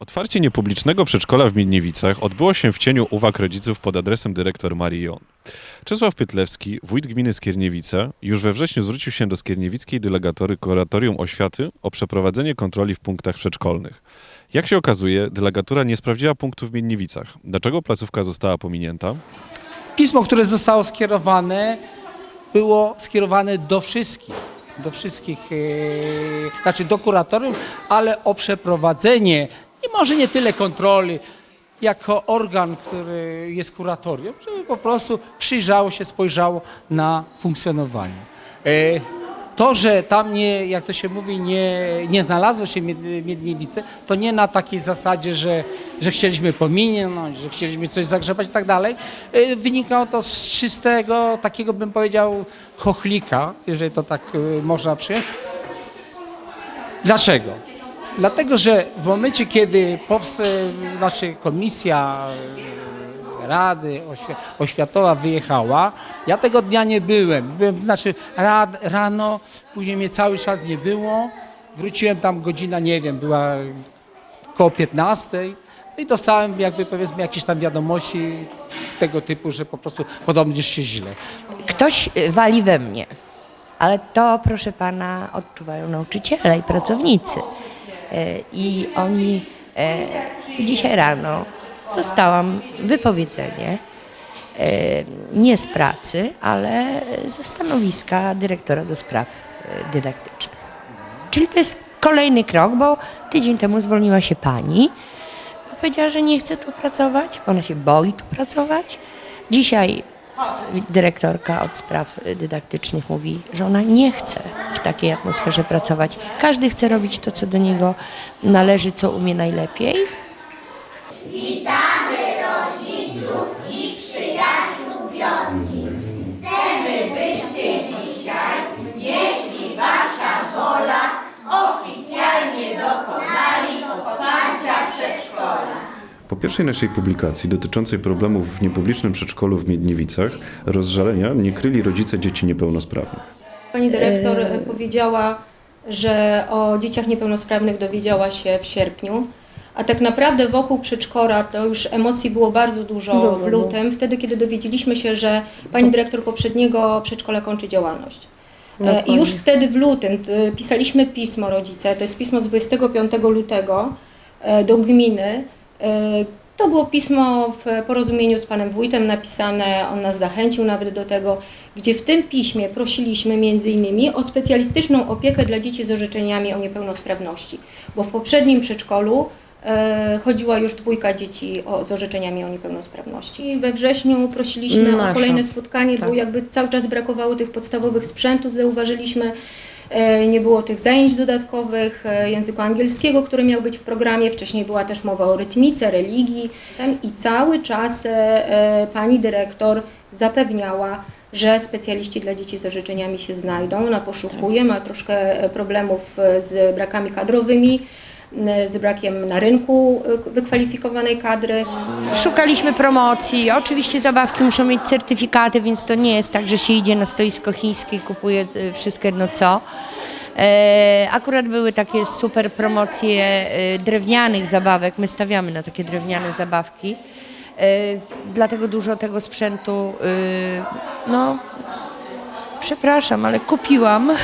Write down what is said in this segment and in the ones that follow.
Otwarcie niepublicznego przedszkola w Miedniewicach odbyło się w cieniu uwag rodziców pod adresem dyrektor Marii Jon. Czesław Pytlewski, wójt gminy Skierniewice, już we wrześniu zwrócił się do skierniewickiej delegatory Kuratorium Oświaty o przeprowadzenie kontroli w punktach przedszkolnych. Jak się okazuje, delegatura nie sprawdziła punktów w Miedniewicach. Dlaczego placówka została pominięta? Pismo, które zostało skierowane, było skierowane do wszystkich, do wszystkich, e, znaczy do kuratorium, ale o przeprowadzenie, i może nie tyle kontroli, jako organ, który jest kuratorium, żeby po prostu przyjrzało się, spojrzało na funkcjonowanie. E, to, że tam nie, jak to się mówi, nie, nie znalazło się Mied- Miedniewice, to nie na takiej zasadzie, że, że chcieliśmy pominąć, że chcieliśmy coś zagrzebać i tak dalej. E, Wynikało to z czystego, takiego bym powiedział, chochlika, jeżeli to tak e, można przyjąć. Dlaczego? Dlatego, że w momencie, kiedy powstała znaczy komisja e, Rady Oświ- Oświatowa wyjechała, ja tego dnia nie byłem. Byłem, znaczy rad, rano, później mnie cały czas nie było. Wróciłem tam godzina, nie wiem, była koło 15 i dostałem jakby powiedzmy jakieś tam wiadomości tego typu, że po prostu podobnież się źle. Ktoś y, wali we mnie, ale to, proszę pana, odczuwają nauczyciele i pracownicy. Y, I oni y, dzisiaj rano dostałam wypowiedzenie y, nie z pracy, ale ze stanowiska dyrektora do spraw dydaktycznych. Czyli to jest kolejny krok, bo tydzień temu zwolniła się pani, powiedziała, że nie chce tu pracować, ona się boi tu pracować. Dzisiaj dyrektorka od spraw dydaktycznych mówi, że ona nie chce w takiej atmosferze pracować. Każdy chce robić to, co do niego należy, co umie najlepiej. Po pierwszej naszej publikacji dotyczącej problemów w niepublicznym przedszkolu w Miedniewicach rozżalenia nie kryli rodzice dzieci niepełnosprawnych. Pani dyrektor e, powiedziała, że o dzieciach niepełnosprawnych dowiedziała się w sierpniu, a tak naprawdę wokół przedszkola to już emocji było bardzo dużo w lutym, wtedy kiedy dowiedzieliśmy się, że pani dyrektor poprzedniego przedszkola kończy działalność. E, I już wtedy w lutym pisaliśmy pismo rodzice, to jest pismo z 25 lutego e, do gminy. E, To było pismo w porozumieniu z panem wójtem napisane, on nas zachęcił nawet do tego, gdzie w tym piśmie prosiliśmy między innymi o specjalistyczną opiekę dla dzieci z orzeczeniami o niepełnosprawności, bo w poprzednim przedszkolu e, chodziła już dwójka dzieci o, z orzeczeniami o niepełnosprawności. I we wrześniu prosiliśmy o Nasza. kolejne spotkanie, bo Tak. jakby cały czas brakowało tych podstawowych sprzętów, zauważyliśmy. E, Nie było tych zajęć dodatkowych e, języka angielskiego, który miał być w programie. Wcześniej była też mowa o rytmice, religii. I cały czas e, pani dyrektor zapewniała, że specjaliści dla dzieci z orzeczeniami się znajdą. Ona poszukuje, ma troszkę e, problemów z brakami kadrowymi, z brakiem na rynku e, wykwalifikowanej kadry. Szukaliśmy promocji. Oczywiście zabawki muszą mieć certyfikaty, więc to nie jest tak, że się idzie na stoisko chińskie i kupuje y, wszystko jedno co. E, akurat były takie super promocje y, drewnianych zabawek. My stawiamy na takie drewniane zabawki. E, dlatego dużo tego sprzętu, y, no przepraszam, ale kupiłam.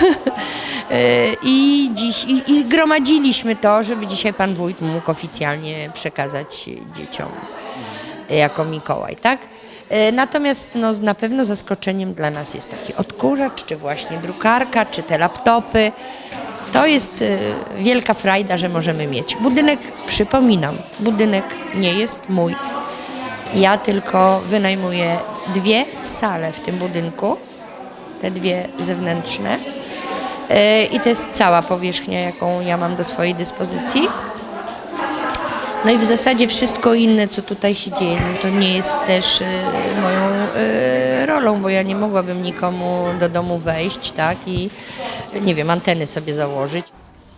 E, I dziś i, i gromadziliśmy to, żeby dzisiaj pan wójt mógł oficjalnie przekazać dzieciom jako Mikołaj, tak? E, Natomiast no, na pewno zaskoczeniem dla nas jest taki odkurzacz, czy właśnie drukarka, czy te laptopy. To jest e, wielka frajda, że możemy mieć. Budynek, przypominam, budynek nie jest mój. Ja tylko wynajmuję dwie sale w tym budynku, te dwie zewnętrzne. E, I to jest cała powierzchnia, jaką ja mam do swojej dyspozycji. No i w zasadzie wszystko inne, co tutaj się dzieje, no to nie jest też e, moją e, rolą, bo ja nie mogłabym nikomu do domu wejść, tak, i nie wiem, anteny sobie założyć.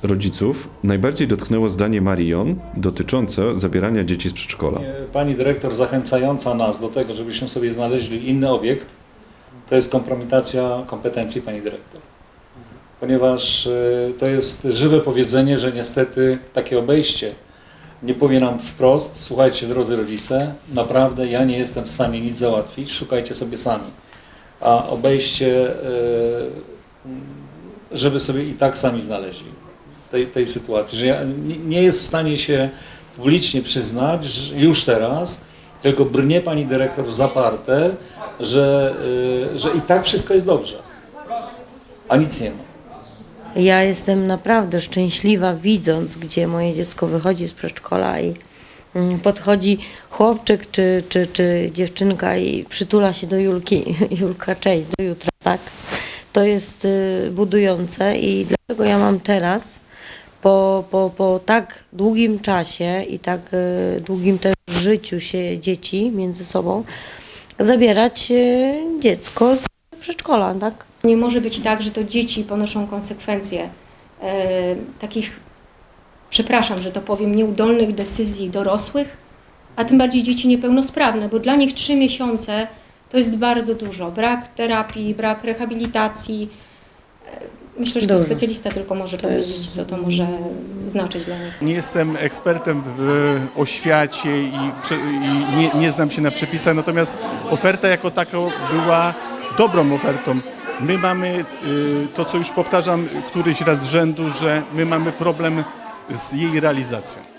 Rodziców najbardziej dotknęło zdanie Marion dotyczące zabierania dzieci z przedszkola. Pani dyrektor zachęcająca nas do tego, żebyśmy sobie znaleźli inny obiekt, to jest kompromitacja kompetencji pani dyrektor. Ponieważ y, to jest żywe powiedzenie, że niestety takie obejście nie powie nam wprost, słuchajcie drodzy rodzice, naprawdę ja nie jestem w stanie nic załatwić, szukajcie sobie sami. A obejście, e, żeby sobie i tak sami znaleźli tej, tej sytuacji, że ja nie, jest w stanie się publicznie przyznać już teraz, tylko brnie pani dyrektor w zaparte, że, e, że i tak wszystko jest dobrze, a nic nie ma. Ja jestem naprawdę szczęśliwa widząc, gdzie moje dziecko wychodzi z przedszkola i mm, podchodzi chłopczyk czy, czy, czy dziewczynka i przytula się do Julki. Julka, cześć, do jutra, tak? To jest y, budujące i dlatego ja mam teraz po, po, po tak długim czasie i tak y, długim też życiu się dzieci między sobą zabierać y, dziecko z przedszkola, tak? Nie może być tak, że to dzieci ponoszą konsekwencje e, takich, przepraszam, że to powiem, nieudolnych decyzji dorosłych, a tym bardziej dzieci niepełnosprawne, bo dla nich trzy miesiące to jest bardzo dużo. Brak terapii, brak rehabilitacji. E, Myślę, że to Dużo. specjalista tylko może To powiedzieć, jest- co to może znaczyć dla nich. Nie jestem ekspertem w oświacie i, i nie, nie znam się na przepisach, natomiast oferta jako taka była dobrą ofertą. My mamy y, to, co już powtarzam któryś raz z rzędu, że my mamy problem z jej realizacją.